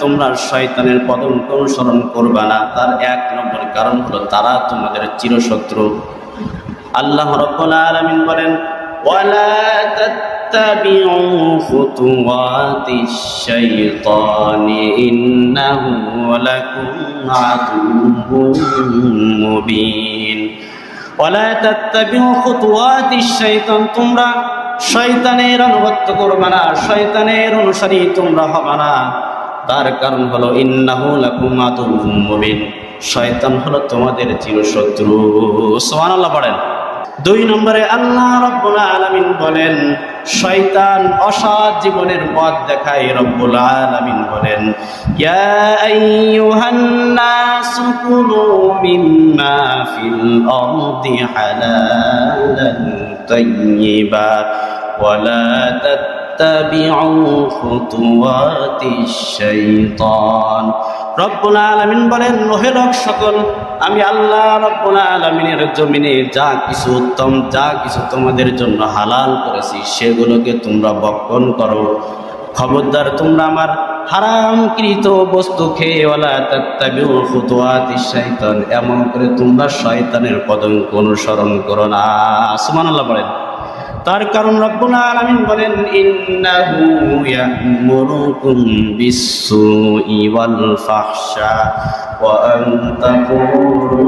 তোমরা শয়তানের পদঙ্ক অনুসরণ করবা না। তার এক নম্বর কারণ হলো তারা তোমাদের চিরশত্রু। আল্লাহ রব্বুল আলামিন বলেন, ওয়ালা তাত্তাবিউ খুতুওয়াতিশ শাইতানি, ইন্নাহু লাকুম আদুউম মুবিন। ওয়ালা তাত্তাবিউ খুতুওয়াতিশ শাইতান, তোমরা শয়তানের অনুগত্য করবে না। শয়তানের অনুসারী তোমরা হবে না। তার কারণ হলো, ইন্নাহু লাকুম আদুউম মুবিন। শয়তান হলো তোমাদের চিরশত্রু। সুবহানাল্লাহ পড়েন। দুই নম্বরে আল্লাহ রব্বুল আলামিন বলেন, শয়তান অসৎ জীবনের পথ দেখায় রব্বুল আলামিন বলেন, ইয়া আইয়ুহান নাসু কুলু মিম্মা ফিল তাত্তাবিউ খুতুওয়াতিশ শাইতান রব্বুল আলামিন বলেন ওহে লোক সকল, আমি আল্লাহ রব্বুল আলামিনের জমিনে যা কিছু উত্তম, যা কিছু তোমাদের জন্য হালাল করেছি, সেগুলোকে তোমরা বক্ষণ করো। খবরদার, তোমরা আমার হারামকৃত বস্তু খেয়ে ওলা তাত্তাবিউ খুতুওয়াতিশ শাইতান, এমন করে তোমরা শয়তানের পদঙ্ক অনুসরণ করো না। সুবহানাল্লাহ বলেন। তার কারণ রব্বুল আলামিন বলেন, ইন্নাহু ইয়া'মুরুকুম বিস-সুই ওয়াল ফাহশা, ওয়া আন তাকুলু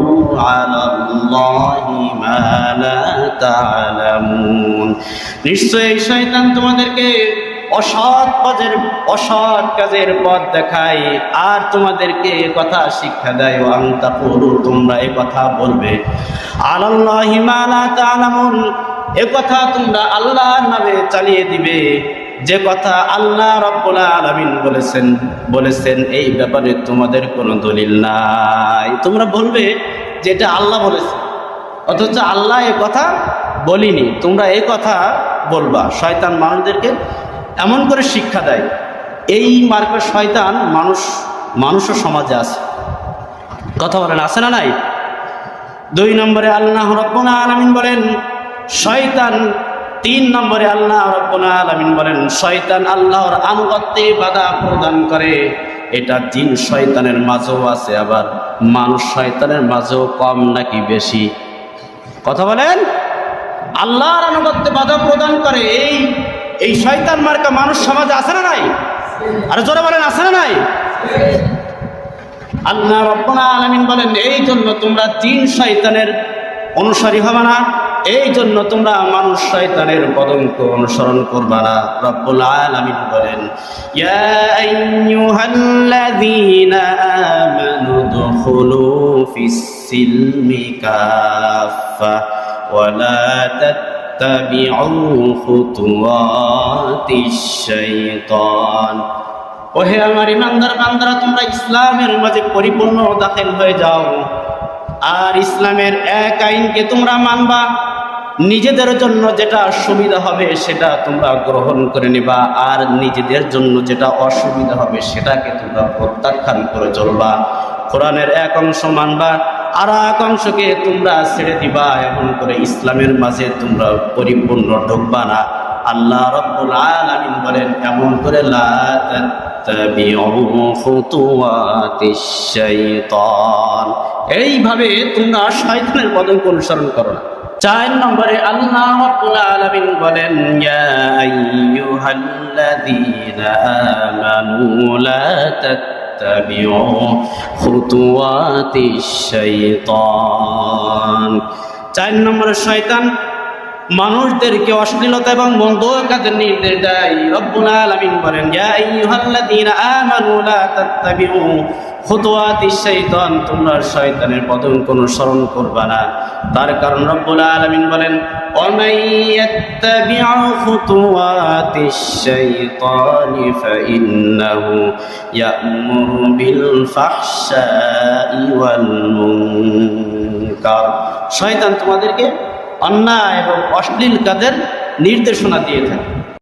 আলাল্লাহি মা লা তা'লামুন নিশ্চয়ই শয়তান তোমাদেরকে অসৎ পথের, অসৎ কাজের পথ দেখায়, আর তোমাদেরকে কথা শিক্ষা দেয় আন্তা তোমরা এ কথা বলবে। আলাল্লাহি মা লা তা'লামুন এ কথা তোমরা আল্লাহর নামে চালিয়ে দিবে। যে কথা আল্লাহ রব্বুল বলেছেন বলেছেন, এই ব্যাপারে তোমাদের কোনো দলিল নাই। তোমরা বলবে যে এটা আল্লাহ বলেছে, অথচ আল্লাহ এ কথা বলিনি। তোমরা এই কথা বলবা, শয়তান মানুষদেরকে এমন করে শিক্ষা দেয়। এই মার্কের শয়তান মানুষ, মানুষও সমাজে আছে। কথা বলেন, আছে না নাই? দুই নম্বরে আল্লাহ রব্বুল আলামিন বলেন শয়তান তিন নম্বরে আল্লাহ আলামিন বলেন, শয়তান আল্লাহর আনুগত্যে বাধা প্রদান করে। এটা জিন শয়তানের মাঝেও আছে, আবার মানুষ শয়তানের মাঝেও কম নাকি বেশি? কথা বলেন? আল্লাহর আনুগত্যে বাধা প্রদান করে, এই এই শয়তান মার্কা মানুষ সমাজে আছে না নাই? আর জোরে বলেন, আছে না নাই? আল্লাহ রব্বুল আলামিন বলেন, এই জন্য তোমরা জিন শয়তানের অনুসারী হবে না। এই জন্য তোমরা মানুষ শয়তানের পদঙ্ক অনুসরণ করবা না। রব্বুল আলামিন বলেন, ইয়া আইয়ুহাল্লাযীনা আমানু দুখুলু ফিস-সিলমি কাফা ওয়ালা তাত্তাবিউ খুতুওয়াতিশ শাইতান ওহে আমার ইমানদার বান্দারা, তোমরা ইসলামের মাঝে পরিপূর্ণ দাখিল হয়ে যাও। আর ইসলামের এক আইনকে তোমরা মানবা। নিজেদের জন্য যেটা সুবিধা হবে সেটা তোমরা গ্রহণ করে নিবা, আর নিজেদের জন্য যেটা অসুবিধা হবে সেটাকে তোমরা প্রত্যাখ্যান করে চলবা। কোরআনের এক অংশ মানবা, আর এক অংশকে তোমরা ছেড়ে দিবা, এমন করে ইসলামের মাঝে তোমরা পরিপূর্ণ ঢুকবা না। আল্লাহ রব্বুল আলামিন বলেন, এমন করে এইভাবে তোমরা শয়তানের পদঙ্ক অনুসরণ করো না চার নম্বরে আল্লাহ বলেন চার নম্বরে শয়তান মানুষদেরকে অশ্লীলতা এবং মন্দ কাজের নির্দেশ দেয়। রব্বুল আলামিন বলেন, ইয়া আইয়ুহাল্লাযীনা আমানু লা তাত্তাবিউ খুতুয়াত শৈতান, তোমরা শয়তানের পদম কোনো স্মরণ করবে না। তার কারণ রব্বুল আলামিন বলেন অমাইয়াত্তাবিউ খুতুয়াতিশ শাইতানি ফাইন্নাহু ইয়া'মুরু বিল ফাহশাই ওয়াল মুনকার। শয়তান তোমাদেরকে অন্যায় এবং অশ্লীল কাজের নির্দেশনা দিয়ে থাকে।